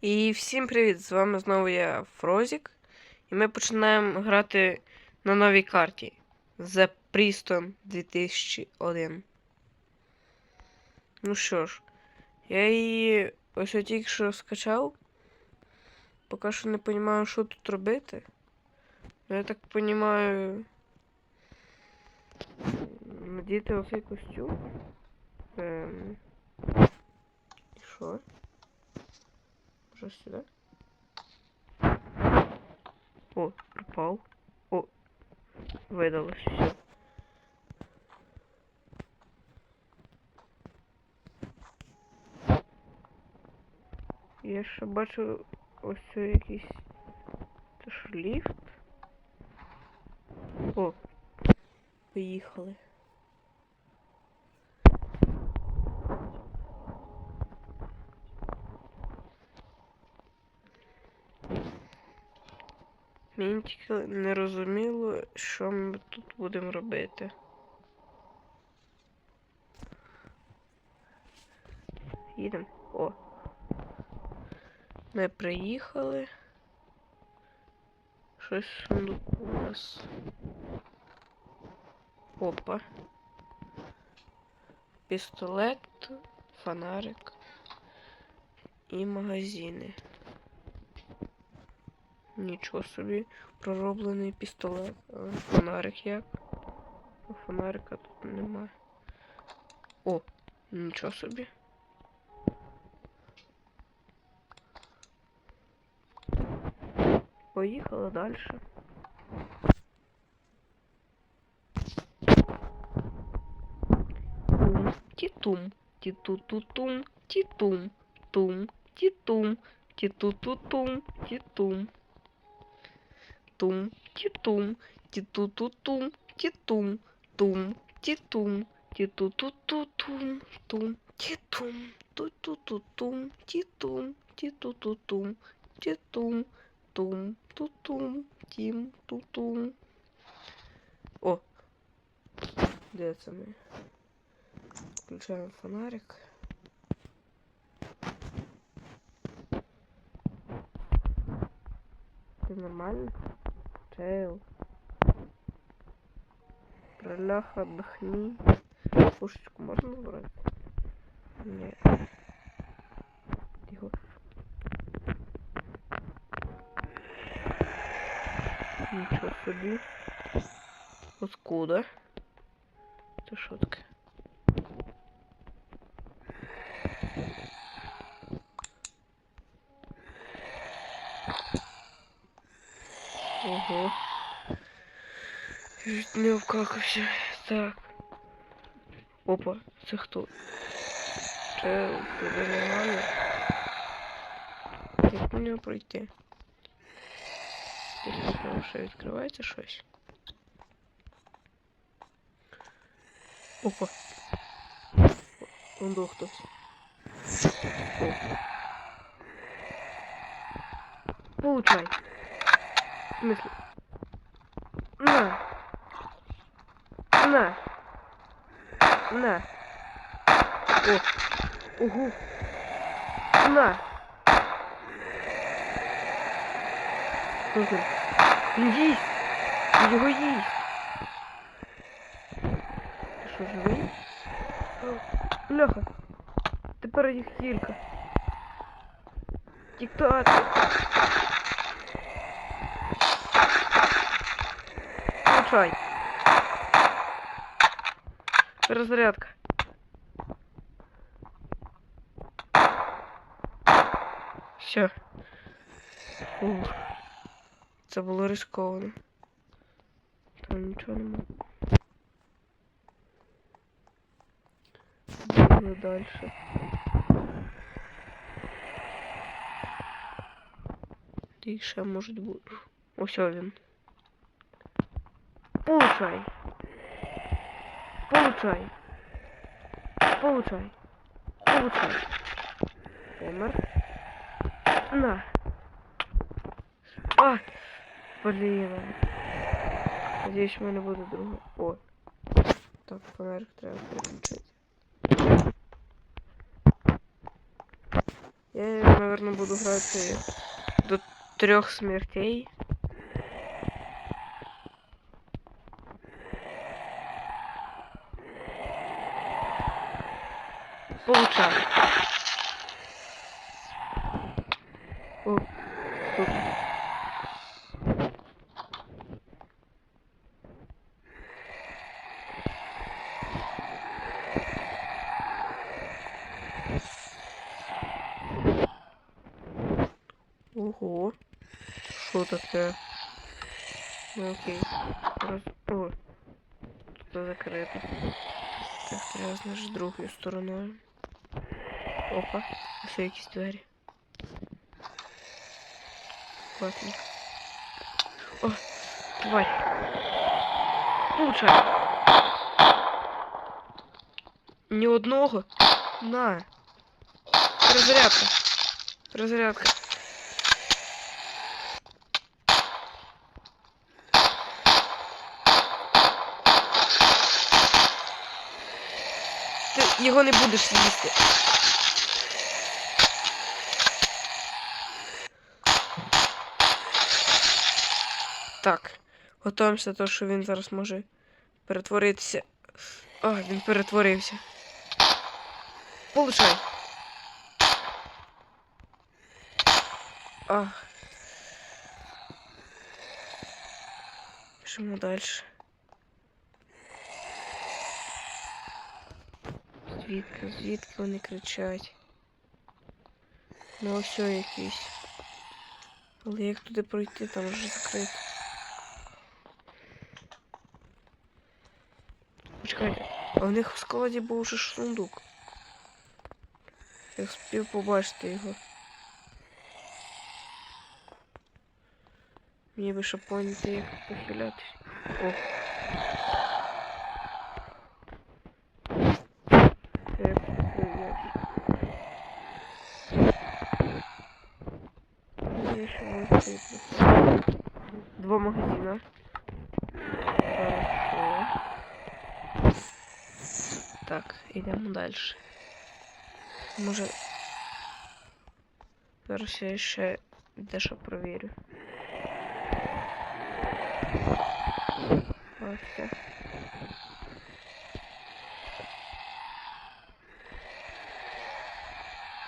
І всім привіт! З вами знову я Фрозік. І ми починаємо грати на новій карті The Priston 2001. Ну що ж, я її ось тільки що скачав. Поки що не розумію, що тут робити. Ну, я так розумію. Надіти оцей костюм. Ем... Що? Може сюди? О, пропав. О, видалось все. Я ще бачу ось якийсь ліфт. О, поїхали. Мені тільки не розуміло, що ми тут будемо робити. Їдемо. О. Ми приїхали. Щось в сундуку у нас. Опа. Пістолет, фонарик і магазини. Нічого собі пророблений пістолет. А фонарик як? А Фонарика тут немає. О, нічого собі. Поїхали далі. Тум, тітум, тіту-ту-тум, тітум, тум, тітум, тіту-ту-тум, тітум. Тум, тітум, тіту-ту-тум, тітум, тум, тітум, тіту-ту-ту-тум, тум, тітум, ту-ту-ту-тум, тітум, тіту-ту-тум, тітум, тум, ту-тум, тім, ту-тум. О! Де це ми? Включаємо фонарик. Ты нормально? Чейл. Проляха, отдохни. Пушечку можно брать? Нет. Тихо. Ничего собі. Откуда? Це що Ого. Чуть не вкакався. Так. Опа, це хто? Це нормально? Як нього пройти? Тут ще відкривається. Опа. Он до хтось. Получай В смысле? На. На. На. О. Угу. На. Слухай. Він їсть. Він його їсть. Ти що, живий? О, Бляха. Тепер їх кілька. Тік-так. Получай. Перезарядка. Все. Ух. Це було ризиковано. Там нічого нема. Бігли далі. Ти ще можуть бути. Ось він. Получай. Получай. Получай. Получай. Помер. На. А! Блін. Надіюсь, в мене буде друга. О. Так, фонарик треба переключити. Я, наверное, буду грати до трьох смертей. Получаю. О, тут. Ого. Що таке? Ну окей. Роз... О. Тут закрито. Так, треба, значить, другою стороною. Опа. А що якісь двері? Класно. О, тварь. Получай. Ні одного. На. Розрядка. Розрядка. Його не будеш їсти. Так. Готуємося до того, що він зараз може перетворитися. А, він перетворився. Получай. А. Пишемо далі. Звідки, звідки вони кричать? Ну ось якийсь. Але як туди пройти, там вже закрито. Почекайте, а у них в складі був вже ж сундук. Я спів побачити його. Мені би ще поняти, як похилятись. Так, йдемо далі. Може. Зараз я ще дещо провірю. Ось це.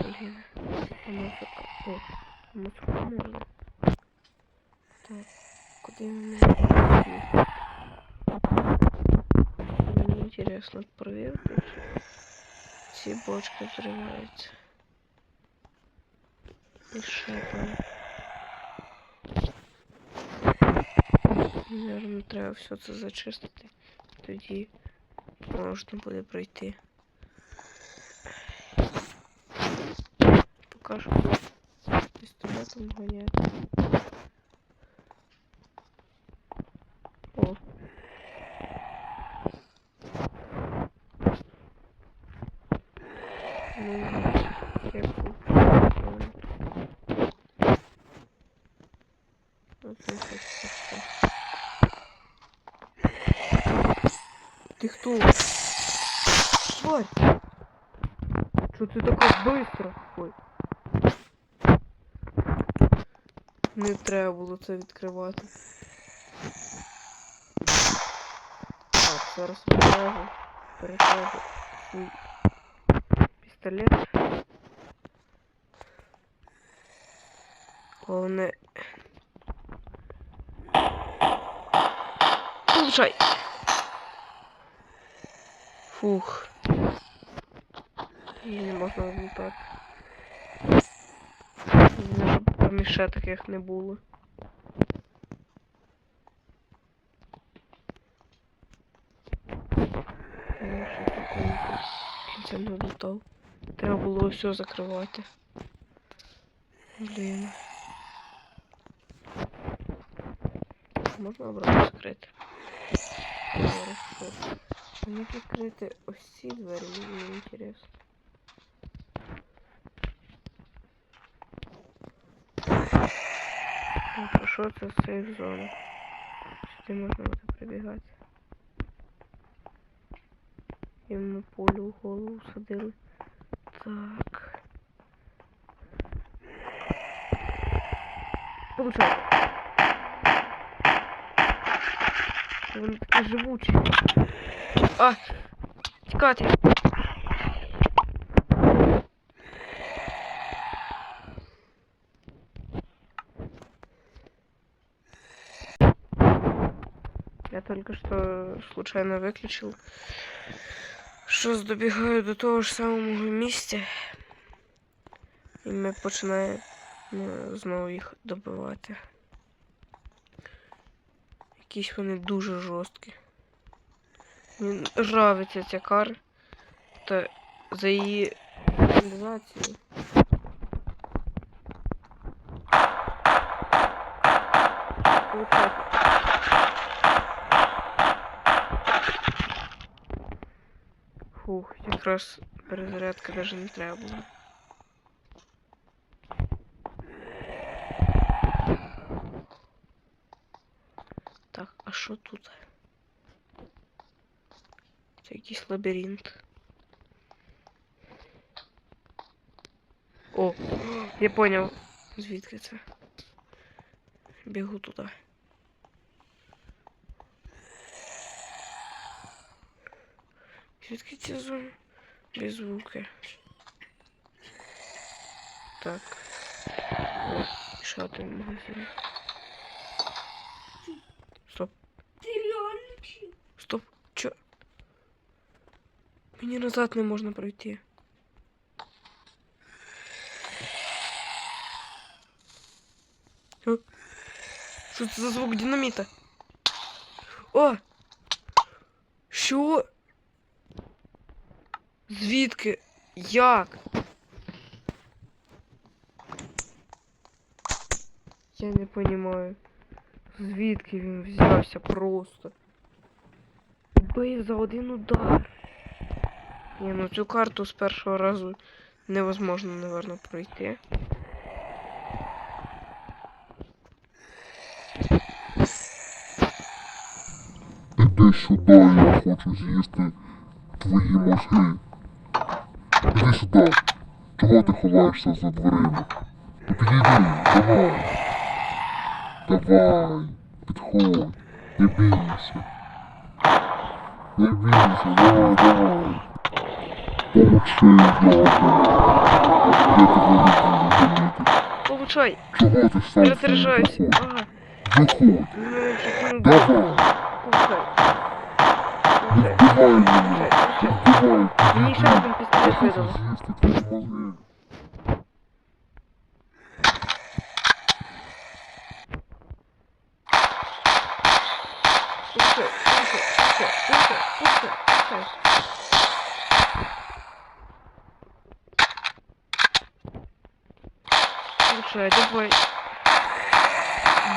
Блін. А музика. О, музику можна. Так, куди мені? Мені інтересно провірити, чи ці бочки взриваються. І ще там. Наверно, треба все це зачистити. Тоді можна буде пройти. Покажу. Пістолетом гоняти. О. Ты кто? Тварь! Что ты такой быстро? Ой. Не треба було це відкривати. Так, зараз перекажу. Перекажу свій пістолет. Головне. Получай! Фух. Її не можна влутати. Там іще таких не було. Ну, що такого кінця не влутав. Треба було все закривати. Блін. Можна обратно закрити. Хорошо. Мені відкрити ось ці двері, мені інтересно. Так, що це сейф зона? Сюди можно вот пробегать. Їм на полю в голову садили. Так. Получай. Вони такі живучі. А! Тікати. Я только что случайно выключил. Щось добігаю до того ж самого місця. І ми починаємо е, знову їх добивати. Якісь вони дуже жорсткі. Мені нравиться ця кар та за її реалізацію. Фух, якраз перезарядка даже не треба було. Це якийсь лабіринт. О, я понял, звідки це. Бігу туди. Звідки ці звуки? Без звуки. Так. О, ще один магазин. Мені назад не можна пройти. О, Що це за звук динаміта? О! Що? Звідки? Як? Я не понимаю. Звідки він взявся просто? Бив за один удар. Ні, ну цю карту з першого разу невозможно, наверное, пройти. Іди сюди, я хочу з'їсти твої мозги. Іди сюди. Чого ти ховаєшся за дверима? Ну підійди, давай. Давай, підходь. Не бійся. Не бійся, давай, давай. Получай! Чого ти сам Перезаряжаюсь! Виходь. Ага, Виходь. мене чуть не вбив. Давай. Получай! Не Получай! вбивай мене. Получай! Не вбивай. Мені ще один пістолет Я хочу видали. з'їсти твої мозги. Получай! Получай, давай!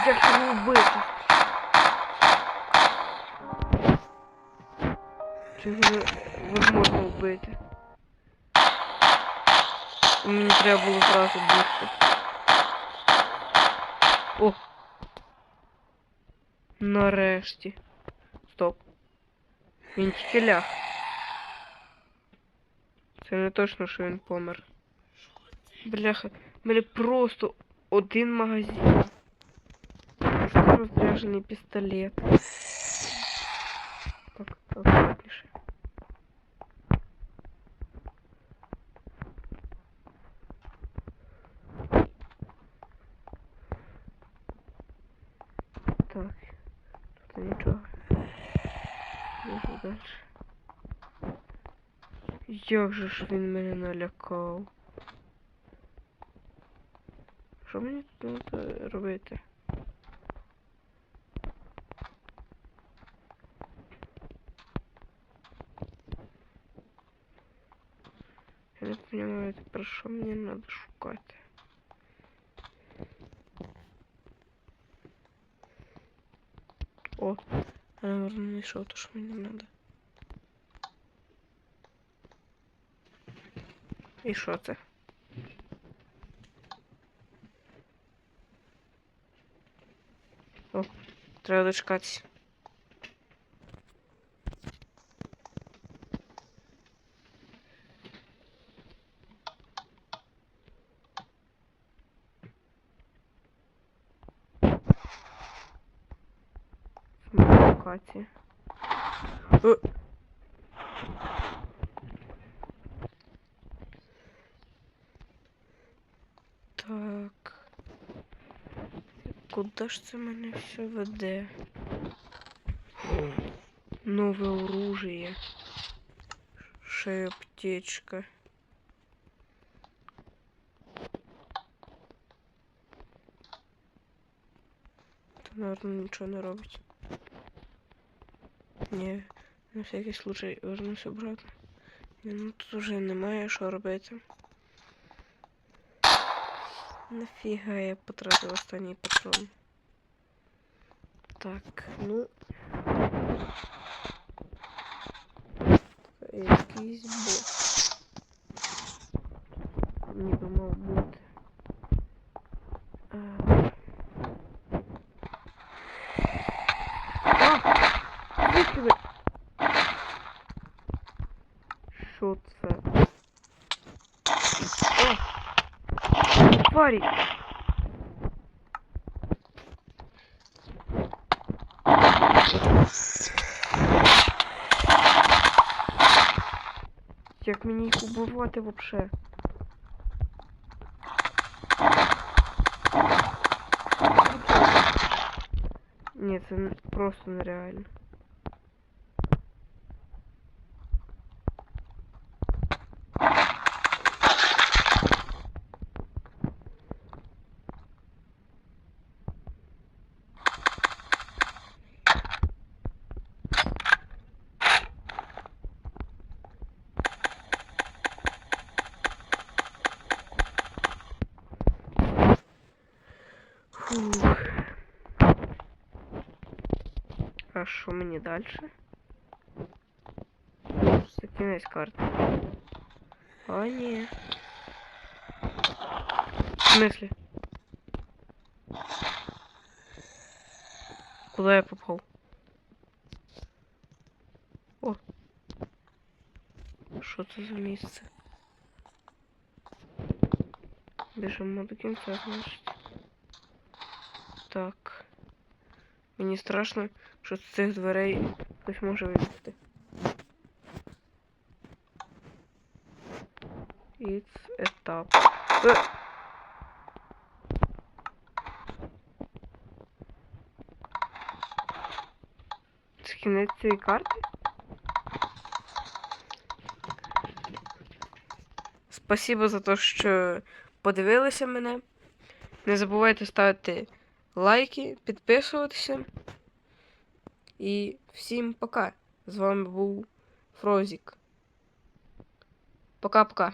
Як його вбити? Чи його невозможно вбити? Мені треба було зразу бігти. О! Нарешті. Стоп. Він тільки ляг. Це не точно, що він помер. Бляха, в мене просто один магазин. Це розряжений пістолет. Так, аккуратніше. Так, тут нічого. Біжу далі. Як же ж він мене налякав? Що мені тут треба робити? Я не понимаю тепер, що мені треба шукати. О, я, наверное, знайшов то, що мені треба. І що це? О, треба дочекатися. Куди ж це мене все веде? Нове оружие. Ще аптечка. Та, наверное, нічого не робить. Ні, на всякий случай вернусь обратно. Ні, ну тут уже немає що робити. Нафіга я потратив останній патрон. Так, ну. Якийсь бос. Ніби мав бути. А. А! Звідки ви? Що це? А! Тварі! Убивати вообще? Ні, це просто нереально. Фух. А що мені далі? Це кінець карти. А, ні. В смысле? Куда я попал? О. Що це за місце? Біжимо до кінця, значить. Так. Мені страшно, Що з цих дверей хтось може вилізти. It's етап. Це кінець цієї карти? Спасибо за те, що подивилися мене. Не забувайте ставити лайки, підписуватися. І всім пока. З вами був Фрозік. Пока-пока.